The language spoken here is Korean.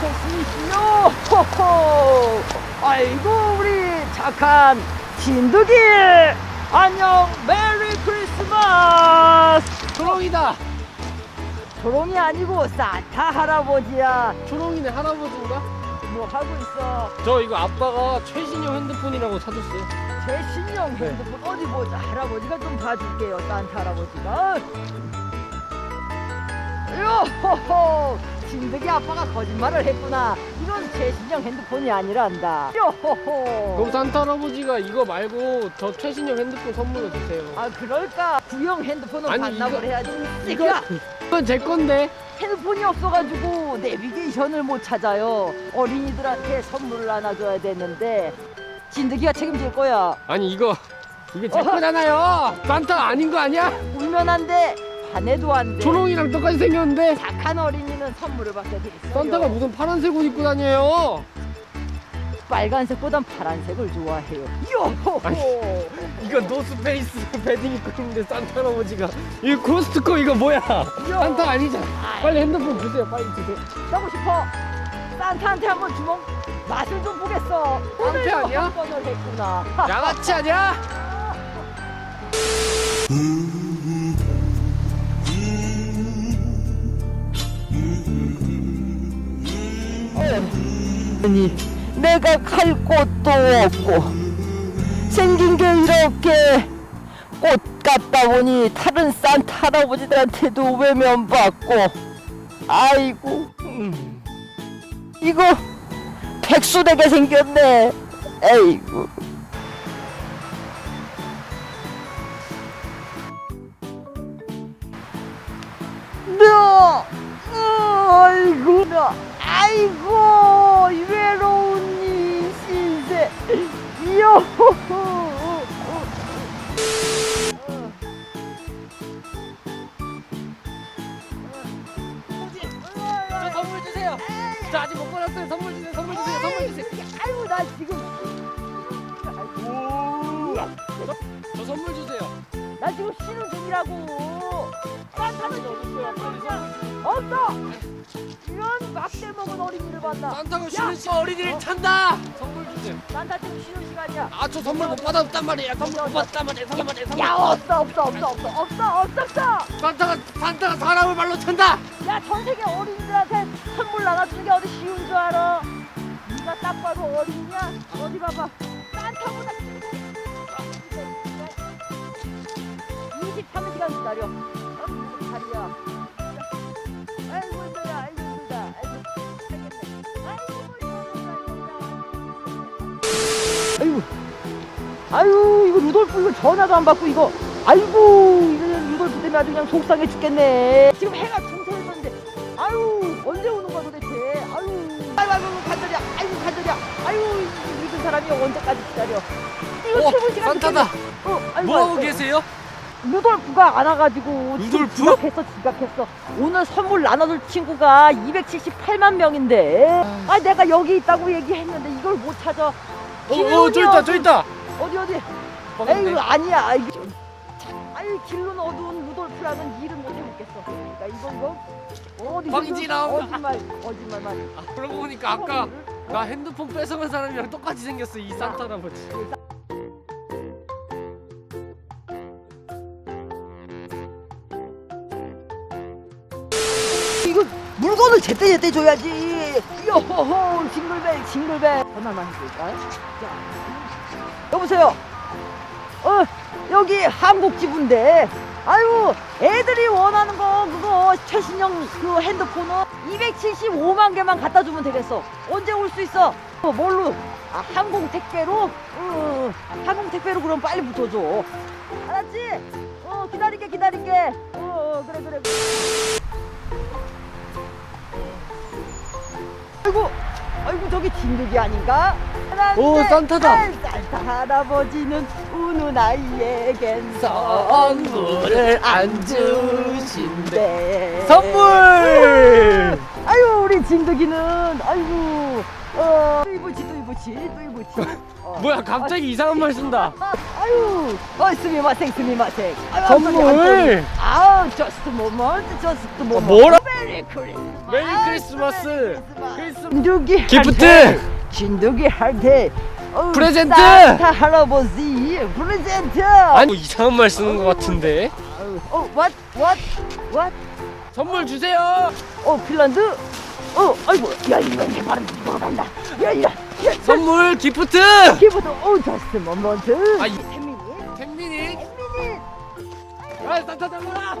쳤으시요 호호. 아이고 우리 착한 진드기 안녕 메리 크리스마스. 초롱이다. 조롱이 아니고 산타 할아버지야. 초롱이네 할아버지인가? 뭐 하고 있어? 저 이거 아빠가 최신형 핸드폰이라고 사줬어요. 제 신용 네. 핸드폰? 어디 보자. 할아버지가 좀 봐줄게요 산타 할아버지가. 요호호 진드기 아빠가 거짓말을 했구나 이건 제 신용 핸드폰이 아니란다 요호호 그럼 산타 할아버지가 이거 말고 저 최신형 핸드폰 선물로 주세요. 아 그럴까 구형 핸드폰은 아니, 반납을 이거- 해야지 이거 이건 제 건데. 핸드폰이 없어가지고 내비게이션을 못 찾아요 어린이들한테 선물을 하나 줘야 되는데 진드기가 책임질 거야 아니 이거 이게 제 거잖아요. 산타 아닌 거 아니야? 울면 안 돼 화내도 안 돼 초롱이랑 똑같이 생겼는데 착한 어린이는 선물을 받게 돼 있어요 산타가 무슨 파란색 옷 입고 다녀요? 빨간색보단 파란색을 좋아해요 요호호 이거 노스페이스 패딩 입고 있는데 산타 할아버지가 이 코스트코 이거 뭐야? 산타 아니잖아. 빨리 핸드폰 주세요. 빨리 주세요. 사고 싶어 산타한테 한번 주먹 맛을 좀 보겠어 오늘도 산타 아니야? 한 번을 했구나 양아치 아니야? 아니 내가 갈 곳도 없고 생긴 게 이렇게 꽃 같다 보니 다른 산타 할아버지들한테도 외면받고 아이고 음. 이거 백수 되게 생겼네. 에이구. 너 아이고 너 아이고. 이 외로운 이 신세 요저 선물 주세요. 저 아직 못 받았어요. 선물 주세요. 선물 주세요. 선물 주세요. 아이고 나 지금 저 선물 주세요. 나 지금 쉬는 중이라고 산타는 어딨어요? 없어 이런 막대 먹은 어린이를 만나 산타가 쉬는 시간 어린이를 찬다. 선물 주세요. 산타 지금 쉬는 시간이야 아 저 선물 못 받았단 말이야. 선물 못 받았단 말이야. 선물 못 받았단 야 말이야. 없어 없어 없어 없어 없어 없어 없어 산타가 산타가 사람을 말로 찬다. 야, 전 세계 어린이들한테 선물 나눠주는 게 어디 쉬운 줄 알아? 네가 딱 봐도 어린이야? 어디 봐봐. 기다려. 어, 말이야. 아이고. 아이고. 아유, 이거 루돌프 이거 전화도 안 받고 이거. 아이고, 이거 루돌프 때문에 아주 그냥 속상해 죽겠네. 지금 해가 중천했는데, 아유, 언제 오는 거야 도대체? 아유, 아이고, 아이고, 간절이야. 아이고, 간절이야. 아유, 이 믿은 사람이 언제까지 기다려? 이거 오, 최고 시간. 산타다. 어, 아이고, 뭐 하고 아이고. 계세요? 루돌프가 안 와가지고 루돌프? 지각했어 지각했어 오늘 선물 나눠줄 친구가 278만 명인데 아 내가 여기 있다고 얘기했는데 이걸 못 찾아 어, 어, 저 있다, 저 있다. 어디 어디. 에이구 아니야 아유 길은 어두운 루돌프라는 이름 못 해먹겠어 그러니까 이거 이거 어디 뻥이지라. 거짓말 거짓말만 아, 그러고 보니까 아까 나 핸드폰 뺏어간 사람이랑 똑같이 생겼어 이 산타 할아버지. 물건을 제때 제때 줘야지. 요호호 징글벨 징글벨. 전화만 해볼까? 자, 여보세요. 어 여기 한국 지부인데. 아유 애들이 원하는 거 그거 최신형 그 핸드폰은 275만 개만 갖다 주면 되겠어. 언제 올 수 있어? 어, 뭘로? 아 항공 택배로? 응, 항공 택배로 그럼 빨리 붙어줘. 알았지? 어 기다릴게 기다릴게. 어, 어 그래 저기 진드기 아닌가? 오, 산타다. 아, 산타 할아버지는 우는 아이에겐 선물을 안 주신대. 네. 선물! 아유 우리 진드기는 아이고 어 또 이보지 또 이보지 또 이보지 어. 뭐야 갑자기 이상한 말 쓴다. 아유, 어, 스미마생, 스미마생. 아유, 선물! 아우, just a moment, just a moment. 뭐라? 메리 크리스마스. 메리 크리스마스. 진두기 할 기프트! 때, 진두기 할 때. 어우, 프레젠트! 산타 할아버지 프레젠트. 아니 뭐 이상한 말 쓰는 것 같은데. 아유, 어, what, what, what? 선물 주세요. 어, 핀란드. 어, 아이고, 야, 이거 이렇게 바로 먹어간다. 야, 야, 야. 선물 기프트. 기부터 오, moment. 아, 이- 태민이, 텐민이. 태민이. 아 산타 잡아라.